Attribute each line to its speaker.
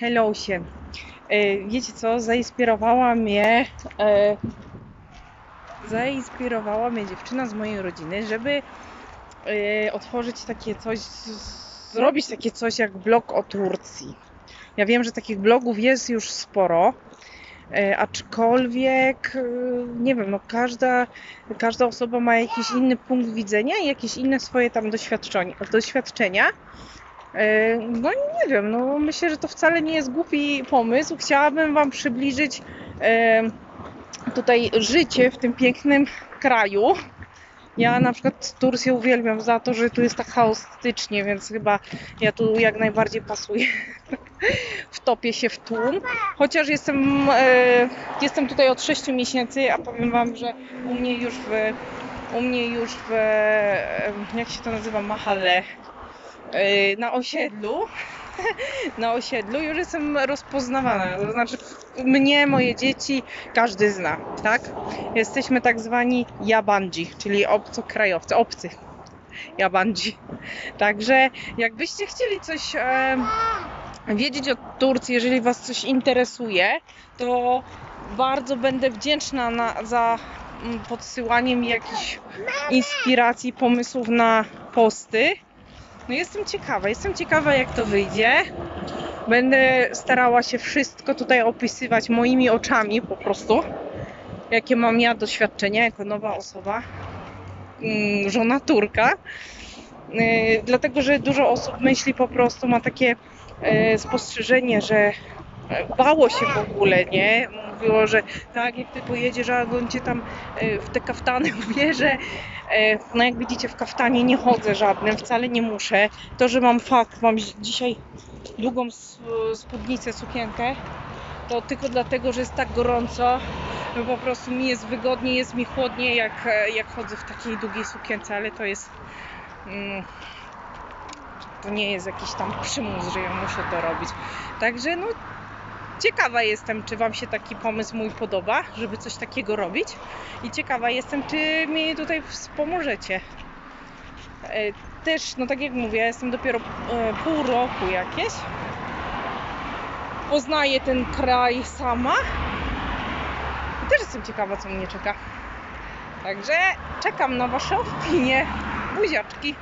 Speaker 1: Hello się. E, Wiecie co, zainspirowała mnie e, zainspirowała mnie dziewczyna z mojej rodziny, żeby e, otworzyć takie coś, zrobić takie coś jak blog o Turcji. Ja wiem, że takich blogów jest już sporo, e, aczkolwiek nie wiem, no każda, każda osoba ma jakiś inny punkt widzenia i jakieś inne swoje tam doświadczenia. E, No nie wiem, no myślę, że to wcale nie jest głupi pomysł. Chciałabym Wam przybliżyć e, tutaj życie w tym pięknym kraju. Ja na przykład Turcję uwielbiam za to, że tu jest tak chaotycznie, więc chyba ja tu jak najbardziej pasuję. Wtopię się w tłum. Chociaż jestem, e, jestem tutaj od 6 miesięcy, a powiem Wam, że u mnie już w, u mnie już w, jak się to nazywa, Mahale, na osiedlu, na osiedlu już jestem rozpoznawana. To znaczy mnie, moje dzieci, każdy zna, tak? Jesteśmy tak zwani jabandzi, czyli obcokrajowcy, obcy jabandzi. Także jakbyście chcieli coś e, wiedzieć o Turcji, jeżeli Was coś interesuje, to bardzo będę wdzięczna na, za mm, podsyłanie mi jakichś inspiracji, pomysłów na posty. No jestem ciekawa, jestem ciekawa jak to wyjdzie. Będę starała się wszystko tutaj opisywać moimi oczami po prostu. Jakie mam ja doświadczenia jako nowa osoba, mm, żona Turka. Yy, Dlatego, że dużo osób myśli po prostu, ma takie e, spostrzeżenie, że bało się w ogóle, nie? Mówiło, że tak, jak ty pojedziesz, a on cię tam e, w te kaftany ubierze. E, No jak widzicie, w kaftanie nie chodzę żadnym, wcale nie muszę. To, że mam fakt, mam dzi- dzisiaj długą spódnicę, sukienkę, to tylko dlatego, że jest tak gorąco, że po prostu mi jest wygodnie, jest mi chłodniej, jak, e, jak chodzę w takiej długiej sukience, ale to jest... Mm, to nie jest jakiś tam przymus, że ja muszę to robić. Także no ciekawa jestem, czy Wam się taki pomysł mój podoba, żeby coś takiego robić. I ciekawa jestem, czy mi tutaj wspomożecie. E, Też, no tak jak mówię, jestem dopiero e, pół roku jakieś. Poznaję ten kraj sama. I też jestem ciekawa, co mnie czeka. Także czekam na Wasze opinie. Buziaczki.